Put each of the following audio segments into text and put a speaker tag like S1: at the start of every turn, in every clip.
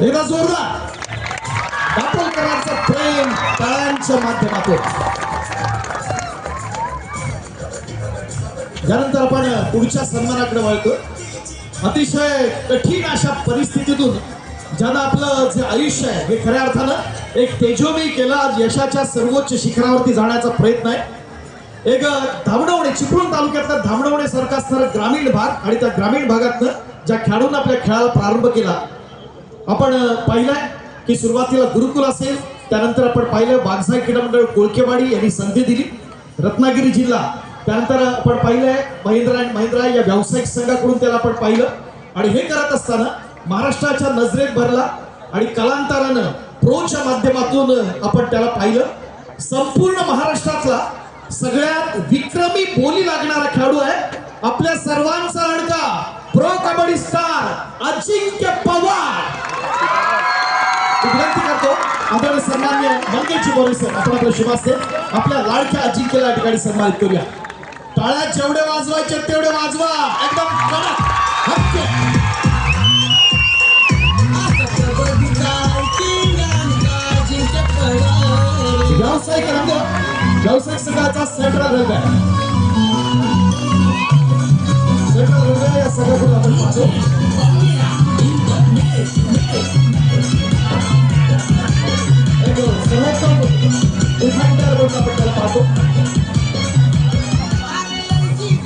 S1: एकदा जोरदार. दापोलकरांचं प्रेम तळांच्या माध्यमातून. त्यानंतर आपण पुढच्या सन्मानाकडे वळतो अतिशय कठीण अशा परिस्थितीतून ज्यानं आपलं जे आयुष्य आहे हे खऱ्या अर्थानं एक तेजोमी केला यशाच्या सर्वोच्च शिखरावरती जाण्याचा प्रयत्न आहे. एक धामणवणे चिपळूण तालुक्यातला धामणवणे सारखा असणारा ग्रामीण भाग आणि त्या ग्रामीण भागातनं ज्या खेळाडूंना आपल्या खेळाला प्रारंभ केला आपण पाहिलाय पाहिलंय की सुरुवातीला गुरुकुल असेल त्यानंतर आपण पाहिलं बागसाई क्रीडा मंडळ कोळकेवाडी यांनी संधी दिली. रत्नागिरी जिल्हा त्यानंतर आपण पाहिलंय महिंद्रा अँड महिंद्रा या व्यावसायिक संघाकडून त्याला आपण पाहिलं. आणि हे करत असताना महाराष्ट्राच्या नजरेत भरला आणि कालांतरानं प्रोच्या माध्यमातून आपण त्याला पाहिलं. संपूर्ण महाराष्ट्रातला सगळ्यात विक्रमी बोली लागणारा खेळाडू आहे. आपल्या सर्वांचा प्रो कबड्डी स्टार अजिंक्य पवार. विनंती करतो आपण सन्मान्य मंगेशजी बोरे सर आपण आपलं शुभ असते आपल्या लाडक्या अजिंक्यला या ठिकाणी सन्मानित करूया. टाळ्या जेवढे वाजवायचे तेवढे वाजवा. एकदम कडक. हक्क. व्यावसायिक रंग. व्यावसायिक संघाचा सेंट्रल रंग आहे.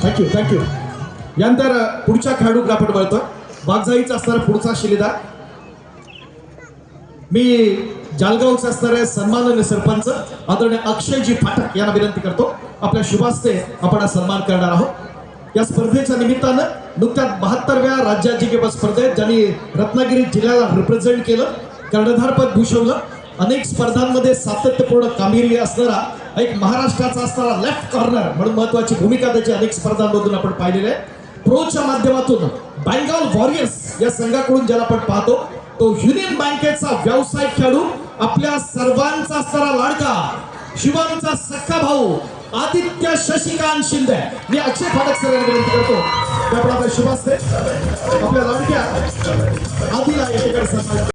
S1: थँक्यू थँक्यू यानंतर पुढच्या खेळाडूकडे आपण वळतोय बागजाईचा असणारा पुढचा शिलेदार. मी जालगावचे असणारे सन्माननीय सरपंच. आदरणीय अक्षयजी फाटक यांना विनंती करतो. आपल्या शुभास्ते आपण हा सन्मान करणार आहोत. या स्पर्धेच्या निमित्तानं नुकत्याच बहात्तरव्या राज्याजिंक्यपद स्पर्धेत ज्यांनी रत्नागिरी जिल्ह्याला रिप्रेझेंट केलं कर्णधारपद भूषवलं अनेक स्पर्धांमध्ये सातत्यपूर्ण कामगिरी असणारा एक महाराष्ट्राचा असणारा लेफ्ट कॉर्नर म्हणून महत्वाची भूमिका त्याची अनेक स्पर्धांमधून आपण पाहिलेली आहे. प्रोच्या माध्यमातून बँगाल वॉरियर्स या संघाकडून ज्याला आपण पाहतो तो युनियन बँकेचा व्यवसाय खेळाडू आपल्या सर्वांचा असणारा लाडका शिवांचा सख्खा भाऊ आदित्य शशिकांत शिंदे. मी अक्षय फाटक सर विनंती करतो. की आपण आपल्या शुभास्ते आपल्या लाडक्या आदिला या ठिकाणी सन्मान